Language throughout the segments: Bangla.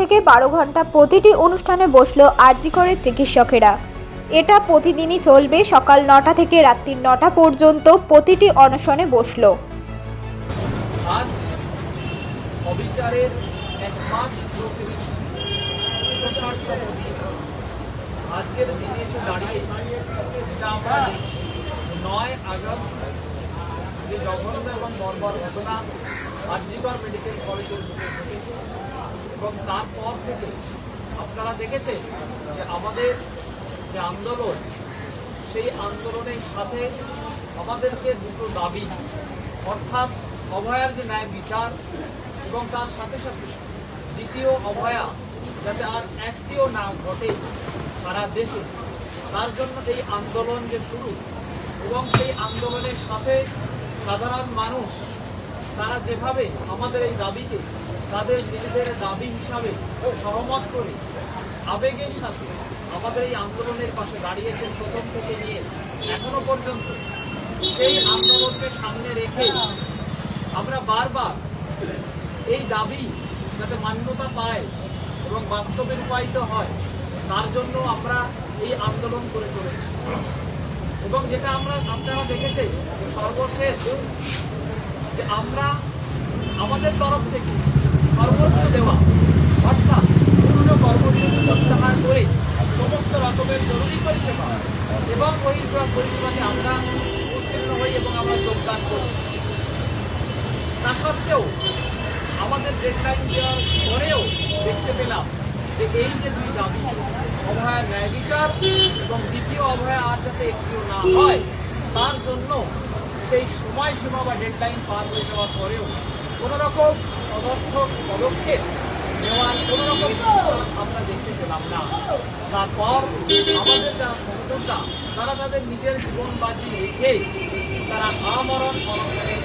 থেকে বারো ঘণ্টা প্রতিটি অনুষ্ঠানে বসল আরজি করে চিকিৎসকেরা। এটা প্রতিদিনই চলবে সকাল নটা থেকে রাত্রি নটা পর্যন্ত প্রতিটি অনশনে বসল। আজকের দিনে এসে দাঁড়িয়ে যেটা আমরা নয় আগস্ট জঘন্য এবং বর্বর ঘটনা আর্জিকর মেডিকেল কলেজের বুকে ঘটেছে। এবং তারপর থেকে আপনারা দেখেছেন যে আমাদের যে আন্দোলন, সেই আন্দোলনের সাথে আমাদেরকে দুটো দাবি, অর্থাৎ অভয়ার যে ন্যায় বিচার এবং তার সাথে সাথে দ্বিতীয় অভয়া যাতে আর একটিও না ঘটে সারা দেশে, তার জন্য এই আন্দোলন যে শুরু এবং সেই আন্দোলনের সাথে সাধারণ মানুষ, তারা যেভাবে আমাদের এই দাবিকে তাদের নিজেদের দাবি হিসাবে সহমত করে আবেগের সাথে আমাদের এই আন্দোলনের পাশে দাঁড়িয়েছেন প্রথম থেকে নিয়ে এখনও পর্যন্ত, সেই আন্দোলনকে সামনে রেখে আমরা বারবার এই দাবি যাতে মান্যতা পায় এবং বাস্তবে রূপায়িত হয়, তার জন্য আমরা এই আন্দোলন করে চলেছি। এবং যেটা আমরা আপনারা দেখেছেন যে সর্বশেষ যে আমরা আমাদের তরফ থেকে সর্বোচ্চ দেওয়া, অর্থাৎ পূর্ণ কর্মবিরতি প্রত্যাহার করে সমস্ত রকমের জরুরি পরিষেবা এবং ওই পরিষেবাতে আমরা উত্তীর্ণ হই এবং আমরা যোগদান করি। তা সত্ত্বেও আমাদের ডেডলাইন দেওয়ার পরেও দেখতে পেলাম যে এই যে দুই দাবি অভয়ার ন্যায় বিচার এবং দ্বিতীয় অভয়া আর যাতে একটিও না হয়, তার জন্য সেই সময়সীমা বা ডেডলাইন পার হয়ে যাওয়ার পরেও কোনো রকম অনর্থক পদক্ষেপ নেওয়ার কোনো রকম আমরা দেখতে পেলাম না। তারপর আমাদের যারা সহযোদ্ধা, তারা তাদের নিজের জীবন বাজি রেখে তারা আমরণ অনশনে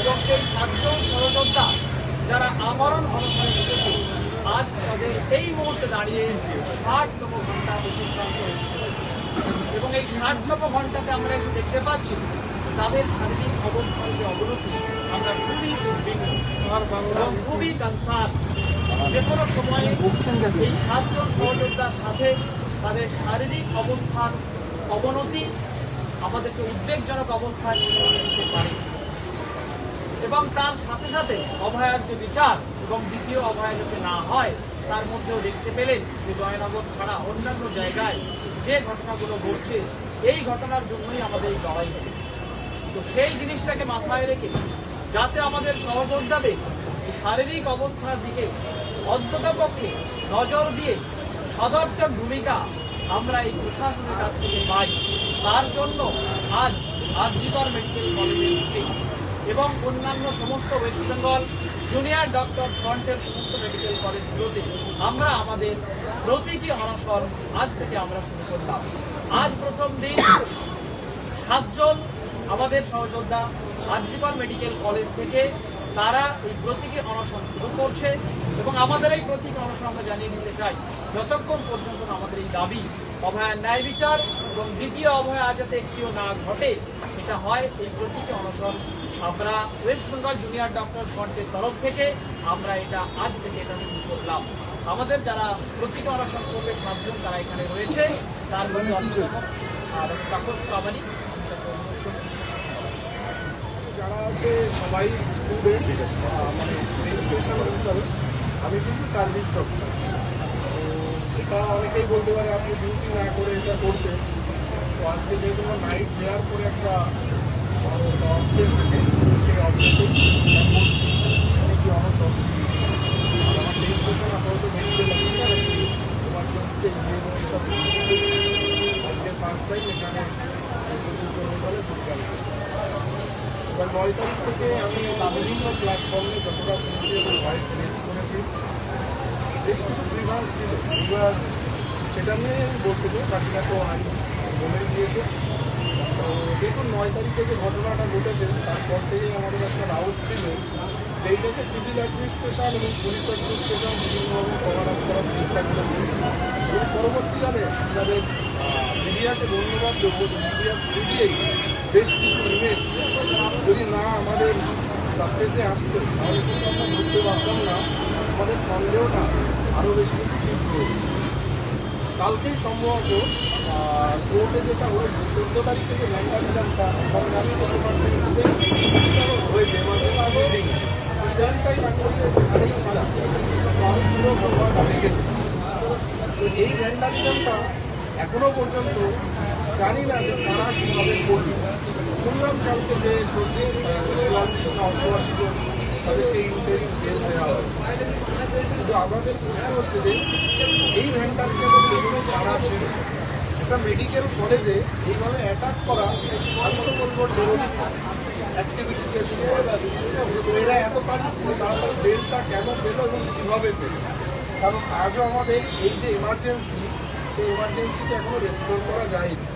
এবং সেই সাতজন সহযোদ্ধা যারা আমরণ অনশনে বসেছে আজ তাদের এই মুহূর্তে দাঁড়িয়ে ষাটতম ঘণ্টা অতিক্রান্ত এবং এই ষাটতম ঘন্টাতে আমরা এসে দেখতে পাচ্ছি, তাদের শারীরিক অবস্থার যে অবনতি, আমরা খুবই উদ্বিগ্ন খুবই কনসার্ন যে কোনো সময়ে এই সাতজন সহযোদ্ধার সাথে তাদের শারীরিক অবস্থার অবনতি আমাদেরকে উদ্বেগজনক অবস্থায় নিয়ে যেতে পারে। এবং তার সাথে সাথে অভয়ার যে বিচার এবং দ্বিতীয় অভয়া যাতে না হয়, তার মধ্যেও দেখতে পেলেন যে জয়নগর ছাড়া অন্যান্য জায়গায় যে ঘটনাগুলো ঘটছে, এই ঘটনার জন্যই আমাদের এই লড়াই তো সেই জিনিসটাকে মাথায় রেখে, যাতে আমাদের সহযোদ্ধাদের শারীরিক অবস্থার দিকে অন্ততপক্ষে নজর দিয়ে সদর্থক ভূমিকা আমরা এই প্রশাসনের কাছ থেকে পাই, তার জন্য আজ আরজিকর মেডিকেল কলেজের এবং অন্যান্য সমস্ত ওয়েস্ট বেঙ্গল জুনিয়র ডক্টর ফ্রন্টের সমস্ত মেডিকেল কলেজগুলোতে আমরা আমাদের প্রতীকী অনশন আজ থেকে আমরা শুরু করলাম। আজ প্রথম দিন সাতজন আমাদের সহযোদ্ধা আরজিকর মেডিকেল কলেজ থেকে তারা এই প্রতীকী অনশন শুরু করছে এবং আমাদের এই প্রতীকী অনশন আমরা জানিয়ে দিতে চাই, যতক্ষণ পর্যন্ত আমাদের এই দাবি অভয়ার ন্যায় বিচার এবং দ্বিতীয় অভয়া যাতে একটিও না ঘটে, এটা হয় এই প্রতীকী অনশন আমরা ওয়েস্ট বেঙ্গল জুনিয়র ডক্টর ফ্রন্টের তরফ থেকে আমরা এটা আজ থেকে এটা শুরু করলাম। আমাদের যারা প্রতীকী অনশন করবে সাতজন তারা এখানে রয়েছে। তার মধ্যে অন্যতম আর তাপস প্রামাণিক। যারা আছে সবাই স্টুডেন্ট মানে রেজিস্ট্রেশন হিসাবে আমি কিন্তু সার্ভিস ডক্টর সেটা অনেকেই বলতে পারে আপনি ডিউটি না করে এটা করছেন। তো আজকে যেহেতু নাইট দেওয়ার পরে একটা এবার নয় তারিখ থেকে আমি বিভিন্ন প্ল্যাটফর্মে যতটা শুনছি এবং ভয়েস রেস করেছি বেশ কিছু সেটা নিয়ে চাই বাকিটা তো আইন বলেই দিয়েছে। দেখুন, নয় তারিখে যে ঘটনাটা ঘটেছে, তারপর থেকেই আমাদের একটা ডাউট ছিল যে এইটাকে সিভিল অ্যাডমিনিস্ট্রেশন এবং পুলিশ অ্যাডমিনিস্ট্রেশন বিভিন্নভাবে কভার আপ করার চেষ্টা করেছে এবং পরবর্তীকালে আমাদের মিডিয়াকে ধন্যবাদ দেবো মিডিয়া মিডিয়াই বেশ কিছু ইমেজ যদি না আমাদের সার্ফেসে আসতো, তাহলে কিন্তু আমরা বুঝতে পারতাম না, আমাদের সন্দেহটা আরও বেশি তীব্র। কালকেই সম্ভবত কোর্টে যেটা হয়েছে চোদ্দ তারিখে তো এই ভ্যান্ডালিজমটা এখনও পর্যন্ত জানি না যে তারা কীভাবে করবে। শুনলাম কালকে যে অষ্টআশি জন তাদেরকে ইন্টারিম জেল দেওয়া হয়েছে। কিন্তু আমাদের প্রশ্ন হচ্ছে এই ভ্যান্ডালিজমের পেছনে যারা ছিল একটা মেডিকেল কলেজে এইভাবে অ্যাটাক করা আমি তো বলব টেরোরিস্ট অ্যাক্টিভিটিসের এরা এত তাড়াতাড়ি বেলটা কেন পেল কীভাবে পেল? কারণ আজও আমাদের এই যে এমার্জেন্সি সেই এমার্জেন্সিকে এখনও রেস্টোর করা যায়নি।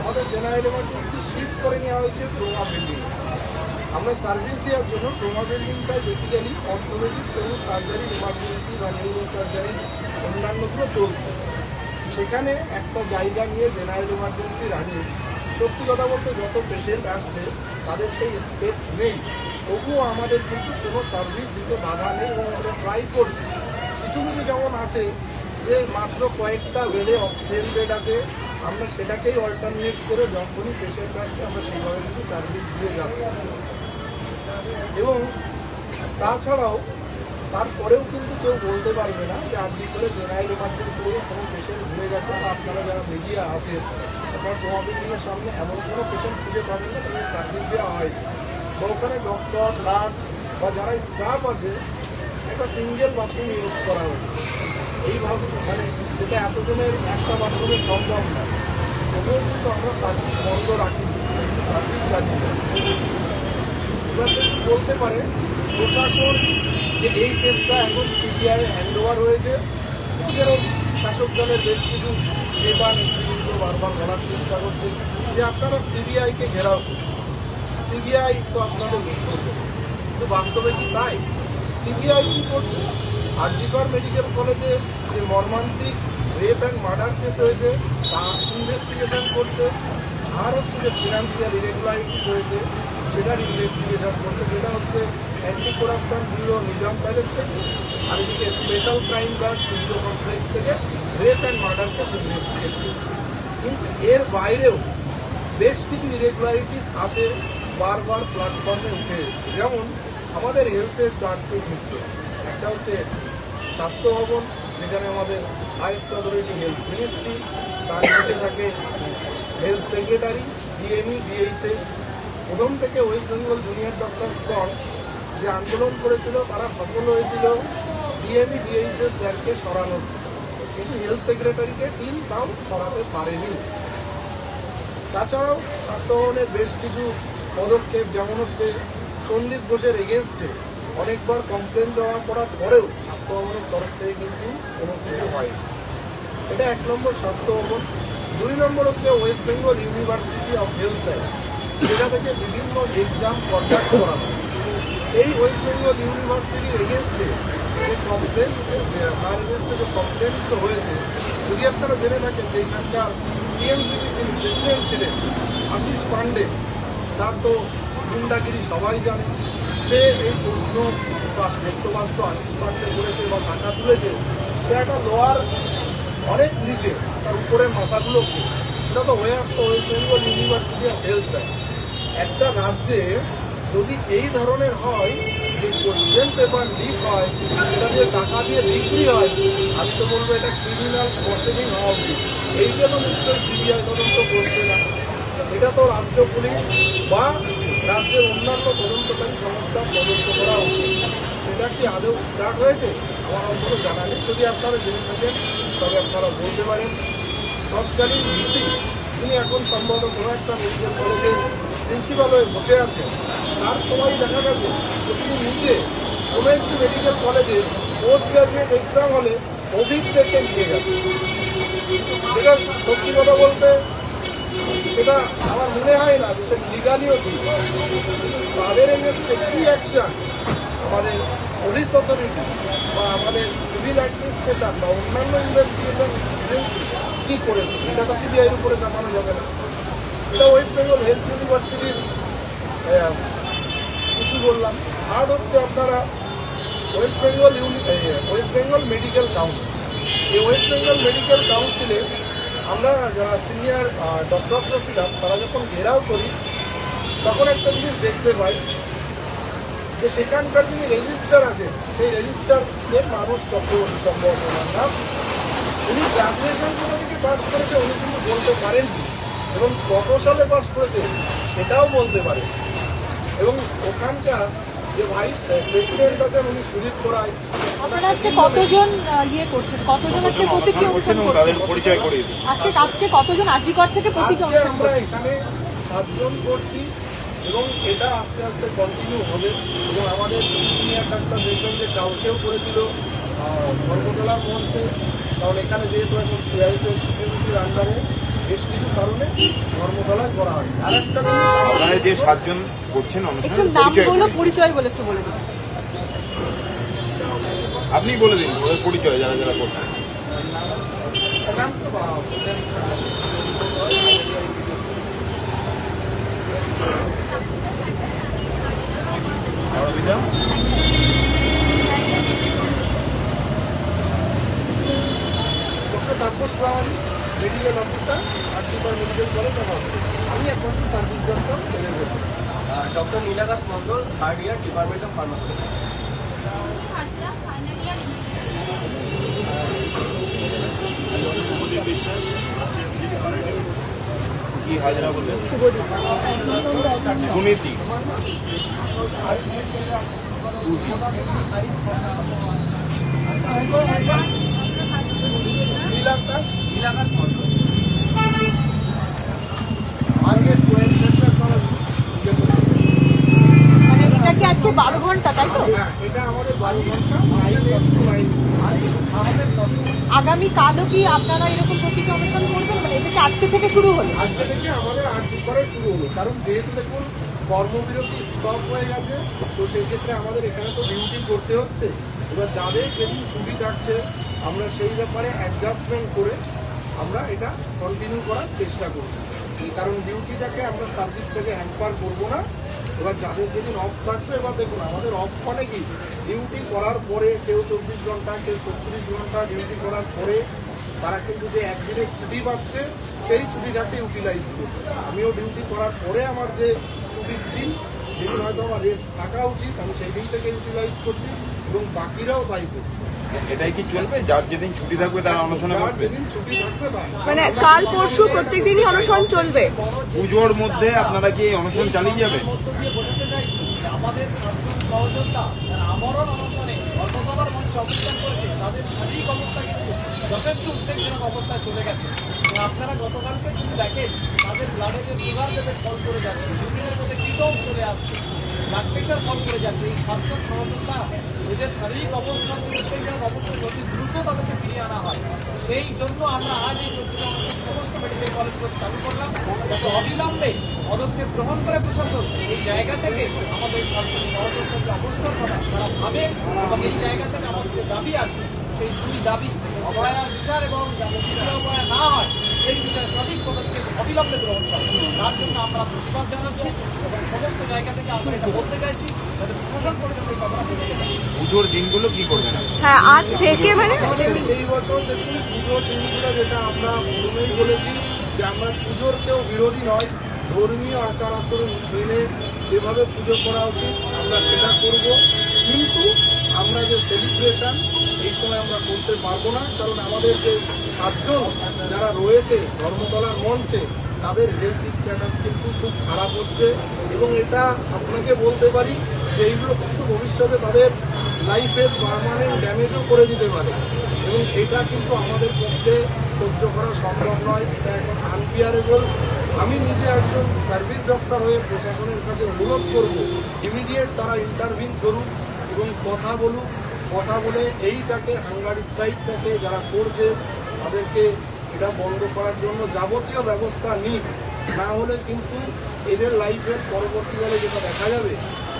আমাদের জেনারেল এমার্জেন্সি শিফট করে নেওয়া হয়েছে ট্রোমা বিল্ডিং আমরা সার্ভিস দেওয়ার জন্য ট্রোমা বিল্ডিংটাই বেসিক্যালি অর্থোপেডিক্স এবং সার্জারি ইমার্জেন্সি বা নিউরো সার্জারি অন্যান্যগুলো চলছে। সেখানে একটা জায়গা নিয়ে জেনারেল এমার্জেন্সি রানি সত্যি কথা বলতে যত পেশেন্ট আসছে, তাদের সেই স্পেস নেই। তবুও আমাদের কিন্তু কোনো সার্ভিস দিতে বাধা নেই, এবং আমরা ট্রাই করছি। কিছু কিছু যেমন আছে, যে মাত্র কয়েকটা বেডে অক্সিজেন বেড আছে, আমরা সেটাকেই অল্টারনেট করে যখনই পেশেন্ট আসছে, আমরা সেইভাবে কিন্তু সার্ভিস দিয়ে যাচ্ছি। এবং তাছাড়াও তারপরেও কিন্তু কেউ বলতে পারবে না যে আপনি করে জেনারেল এমার্জেন্সি কোনো পেশেন্ট ঘুরে গেছে বা আপনারা যারা মিডিয়া আছেন আপনার প্রভাবিলিটির সামনে এমন কোনো পেশেন্ট খুঁজে পাবেন না, তাদের সার্ভিস দেওয়া হয়নি। তো ওখানে ডক্টর নার্স বা যারা স্টাফ আছে, একটা সিঙ্গেল বাথরুম ইউজ করা হয়েছে। এইভাবে মানে যেটা এতজনের একটা বাথরুমের সম্ভব না। তবুও কিন্তু আমরা সার্ভিস বন্ধ রাখি সার্ভিস চালিয়ে বলতে পারে, প্রশাসন যে এই কেসটা এখন সিবিআই হ্যান্ড ওভার হয়েছে যেরকম শাসক দলের বেশ কিছু নেতা, নেতৃবৃন্দ বারবার বলার চেষ্টা করছে যে আপনারা সিবিআইকে ঘেরাও করুন। সিবিআই তো আপনাদের কিন্তু বাস্তবে কি তাই? সিবিআই কি করছে? আরজিকর মেডিকেল কলেজে যে মর্মান্তিক রেপ অ্যান্ড মার্ডার কেস হয়েছে তার ইনভেস্টিগেশন করছে। আর হচ্ছে যে ফিনান্সিয়াল ইরেগুলারিটিস হয়েছে। সেটার ইনভেস্টিগেশন করছে যেটা হচ্ছে anti corruption bureau Nizam palace থেকে, আর এদিকে special crime branch civil complex থেকে rape and murder case investigate কিন্তু এর বাইরেও বেশ কিছু ইরেগুলারিটিস আছে, বারবার প্ল্যাটফর্মে উঠে এসেছে। যেমন আমাদের হেলথের চারটে সিস্টেম একটা হচ্ছে স্বাস্থ্য ভবন, যেখানে আমাদের হাইস্ট অথরিটি হেলথ মিনিস্ট্রি তার নিচে থাকে হেলথ সেক্রেটারি ডিএমই ডিএইচএস প্রথম থেকে West Bengal junior doctor front যে আন্দোলন করেছিল, তারা সফল হয়েছিল ডিএমই ডিএইচএস স্যারকে সরানোর। কিন্তু হেলথ সেক্রেটারিকে টিম তাও সরাতে পারেনি। তাছাড়াও স্বাস্থ্য ভবনের বেশ কিছু পদক্ষেপ, যেমন হচ্ছে সন্দীপ ঘোষের এগেনস্টে অনেকবার কমপ্লেন জমা করার পরেও স্বাস্থ্য ভবনের তরফ থেকে কিন্তু কোনো কিছু হয়নি। এটা এক নম্বর স্বাস্থ্য ভবন। দুই নম্বর হচ্ছে West Bengal university of health science যেটা থেকে বিভিন্ন এক্সাম কন্ডাক্ট করা হয়। এই ওয়েস্ট বেঙ্গল ইউনিভার্সিটির এগেনস্টে যে কমপ্লেন তার এগেনস্টে যে কমপ্লেনগুলো হয়েছে, যদি আপনারা জেনে থাকেন যে এখানকার টিএমসিপি যিনি প্রেসিডেন্ট ছিলেন, আশিস পান্ডে, তার তো গুন্ডাগিরি সবাই জানে। সে এই প্রশ্ন বস্তবাস্ত আশিস পান্ডে করেছে বা টাকা তুলেছে, সে একটা লোয়ার অনেক নিচে, তার উপরের মাথাগুলো কি? সেটা তো হয়ে আসতো West Bengal university of health science একটা রাজ্যে যদি এই ধরনের হয় যে কোশ্চেন পেপার লিক হয়, সেটা দিয়ে টাকা দিয়ে বিক্রি হয় আমি তো বলব এটা ক্রিমিনাল প্রসিডিং হওয়া উচিত। এইটা তো নিশ্চয়ই সিবিআই তদন্ত করছে না। এটা তো রাজ্য পুলিশ বা রাজ্যের অন্যান্য তদন্তকারী সংস্থার তদন্ত করা উচিত। সেটা কি আদৌ স্টার্ট হয়েছে? আমার অন্তত জানা নেই। যদি আপনারা জেনে থাকেন, তবে আপনারা বলতে পারেন। তৎকালীন ভিসি তিনি এখন সম্ভবত কোনো একটা মেডিকেল কলেজের প্রিন্সিপাল হয়ে বসে আছেন। তার সময় দেখা গেছে যে তিনি নিজে কোনো একটি মেডিকেল কলেজে পোস্ট গ্রাজুয়েট এক্সাম হলে অভিজ্ঞকে নিয়ে গেছে। যেটা সত্যি কথা বলতে সেটা আমার মনে হয় না যে সেটা লিগালিও ঠিক তাদের এগেনস্টে কি অ্যাকশন আমাদের পুলিশ অথরিটি বা আমাদের সিভিল অ্যাডমিনিস্ট্রেশন বা অন্যান্য ইনভেস্টিগেশন কী করেছে? এটা তো সিবিআইয়ের উপরে চাপানো যাবে না। এটা ওয়েস্ট বেঙ্গল হেলথ ইউনিভার্সিটির ইস্যু বললাম। আর হচ্ছে আপনারা West Bengal uni West Bengal medical council এই ওয়েস্ট বেঙ্গল মেডিকেল কাউন্সিলে আমরা যারা সিনিয়র ডক্টরসরা ছিলাম, তারা যখন ঘেরাও করি, তখন একটা জিনিস দেখতে পাই যে সেখানকার যিনি রেজিস্টার আছে, সেই রেজিস্টারের মানুষ চক্রবর্তী নাম। উনি গ্রাজুয়েশন কোথা থেকে পাস করেছে, উনি কিন্তু বলতে পারেননি। এবং কত সালে পাস করেছে সেটাও বলতে পারে। এবং ওখানকার যে ভাইস প্রেসিডেন্ট আছেন উনি সুদীপ করায় আপনারা আজকে কতজন ইয়ে করছেন? কতজন আজকে প্রতীকী অনুষ্ঠান করছেন? পরিচয় করিয়ে আজকে আজকে কতজন থেকে প্রতীকী অনুষ্ঠান আমরা এখানে সাতজন করছি এবং এটা আস্তে আস্তে কন্টিনিউ হবে। এবং আমাদের সিনিয়র ডাক্তার দেখবেন যে কালকেও করেছিল আহ, ধর্মতলার মঞ্চে কারণ এখানে যেহেতু এখন সিআইএসএস সিকিউরিটির আন্ডারে বেশ কিছু কারণে ধর্মতলায় করা হয় আর একটা আপনারা যে সাতজন করছেন একটু অনুষ্ঠান পরিচয় নামগুলো। পরিচয়গুলো একটু বলে দিন। আপনি বলে দিন ওদের পরিচয় যারা যারা করছেন। নাম তো বা- Arabinda doctor Tapas Pramanik medical officer R super medical college of hospital আমি এখন সার্ভিস ডক্টর ছেলেদের doctor Nilakash Mondal third year department of pharmacology Hazra final year কি হাজরা বললেন? সুনীতি নীলাকাশ? নীলাকাশ মন্ডল আজকে বারো ঘণ্টা তাই তো? হ্যাঁ নাইন আগামী কালও কি আপনারা এরকম প্রতীকী অনুষ্ঠান করবেন? মানে এটা কি আজকে থেকে শুরু হলো? আজকে থেকে আমাদের আট দিন করে শুরু হলো কারণ যেহেতু দেখুন কর্মবিরতি স্টপ হয়ে গেছে তো সেই ক্ষেত্রে আমাদের এখানে তো ডিউটি করতে হচ্ছে। এবার যাদের যেদিন ছুটি থাকছে আমরা সেই ব্যাপারে অ্যাডজাস্টমেন্ট করে আমরা এটা কন্টিনিউ করার চেষ্টা করছি কারণ ডিউটিটাকে আমরা সার্ভিসটাকে হ্যাম্পার করব না। এবার যাদের যেদিন অফ থাকবে এবার দেখুন আমাদের অফ মানে কি? ডিউটি করার পরে কেউ চব্বিশ ঘণ্টা কেউ ছত্রিশ ঘণ্টা ডিউটি করার পরে তারা কিন্তু যে একদিনের ছুটি পাচ্ছে সেই ছুটিটাকে ইউটিলাইজ করছে। আমিও ডিউটি করার পরে আমার যে ছুটির দিন যেদিন হয়তো আমার রেস্ট থাকা উচিত আমি সেই দিন থেকে ইউটিলাইজ করছি এবং বাকিরাও তাই করছে। এটাই কি চলবে? যার যেদিন ছুটি থাকবে তারা অনশনে তাই মানে কাল পরশু প্রত্যেক দিনই অনুষ্ঠান চলবে। পুজোর মধ্যে আপনারা কি এই অনুষ্ঠান চালিয়ে যাবেন? মধ্য দিয়ে বোঝাতে চাইছি যে আমাদের সাতজন সহযোদ্ধা যারা আমরণ অনশনে ধর্মতলার মঞ্চে অবস্থান করেছে, তাদের শারীরিক অবস্থা কিন্তু যথেষ্ট উদ্বেগজনক অবস্থায় চলে গেছে। আপনারা গতকালকে যদি দেখেন, তাদের ব্লাডে যে সুগার লেভেল ফল করে যাচ্ছে দুদিনের মধ্যে কিটোজ চলে আসছে। ব্লাড প্রেশার ফল করে যাচ্ছে, এই সাতজন সহযোদ্ধা এদের শারীরিক অবস্থা অবস্থা অতি দ্রুত তাদেরকে ফিরিয়ে আনা হয়, সেই জন্য আমরা আজ এই সমস্ত মেডিকেল কলেজগুলো চালু করলাম। যাতে অবিলম্বে পদক্ষেপ গ্রহণ করে প্রশাসন এই জায়গা থেকে আমাদের সাতজন সহযোগীদের যে অবস্থার কথা তারা ভাবে এবং এই জায়গা থেকে আমাদের যে দাবি আছে, সেই দুই দাবি অভয়ার বিচার এবং অভয়া না হয় এই বিচার সঠিক পদক্ষেপ অবিলম্বে গ্রহণ করে। তার জন্য আমরা প্রতিবাদ জানাচ্ছি এবং সমস্ত জায়গা থেকে আমরা এটা বলতে চাইছি যাতে প্রশাসন পর্যন্ত এই কথাটা পুজোর দিনগুলো কি করবেন? হ্যাঁ আজ থেকে মানে এই বছর দেখুন পুজো দিনগুলো যেটা আমরা প্রথমেই বলেছি যে আমরা পুজোর কেউ বিরোধী নয়। ধর্মীয় আচার আচরণ মেনে যেভাবে পুজো করা উচিত আমরা সেটা করব। কিন্তু আমরা যে সেলিব্রেশন সময় আমরা করতে পারব না, কারণ আমাদের যে সাতজন যারা রয়েছে ধর্মতলার মঞ্চে, তাদের হেলথ স্ট্যাটাস কিন্তু খুব খারাপ হচ্ছে এবং এটা আপনাকে বলতে পারি যে এইগুলো কিন্তু ভবিষ্যতে তাদের লাইফের পারমানেন্ট ড্যামেজও করে দিতে পারে। এবং এটা কিন্তু আমাদের পক্ষে সহ্য করা সম্ভব নয়, এটা এখন আনবিয়ারেবল আমি নিজে একজন সার্ভিস ডক্টর হয়ে প্রশাসনের কাছে অনুরোধ করব ইমিডিয়েট তারা ইন্টারভিউ করুক এবং কথা বলুক। কথা বলে এইটাকে হাঙ্গারি স্ট্রাইকটাকে যারা করছে তাদেরকে এটা বন্ধ করার জন্য যাবতীয় ব্যবস্থা নিক। না হলে কিন্তু এদের লাইফের পরবর্তীকালে যেটা দেখা যাবে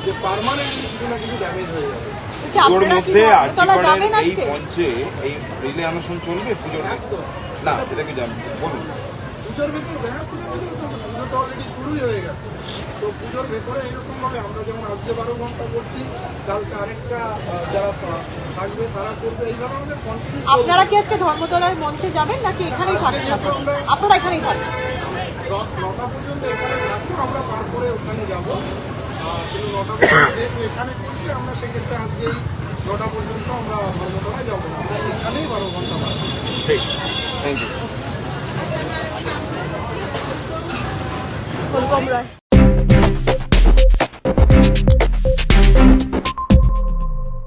যে পারমানেন্টলি কিছু না কিছু ড্যামেজ হয়ে যাবে। আচ্ছা, পুজোর মধ্যে আর্টিকলের এই মঞ্চে এই রিলে অনুষ্ঠান চলবে পুজোর? না এটা কি জানবেন বলুন। পুজোর ভেতরে হ্যাঁ পুজোর ভেতরে চলবে না। পুজো তো অলরেডি শুরুই হয়ে গেছে। তো পুজোর ভেতরে এরকমভাবে আমরা যেমন আজকে বারো ঘণ্টা করছি কালকে আরেকটা যারা থাকবে তারা করবে। এইভাবে আমাদের কন্টিনিউ আপনারা কি আজকে ধর্মতলার মঞ্চে যাবেন নাকি এখানেই থাকবেন? আপনারা? আপনারা এখানেই থাকবেন। নটা পর্যন্ত এখানে থাকব আমরা তারপরে ওখানে যাব। কিন্তু নটা পর্যন্ত যেহেতু এখানে করছি আমরা সেক্ষেত্রে আজকেই নটা পর্যন্ত আমরা ধর্মতলায় যাব না। আমরা এখানেই বারো ঘণ্টা থাকব ঠিক। Thank you คนกลมเลย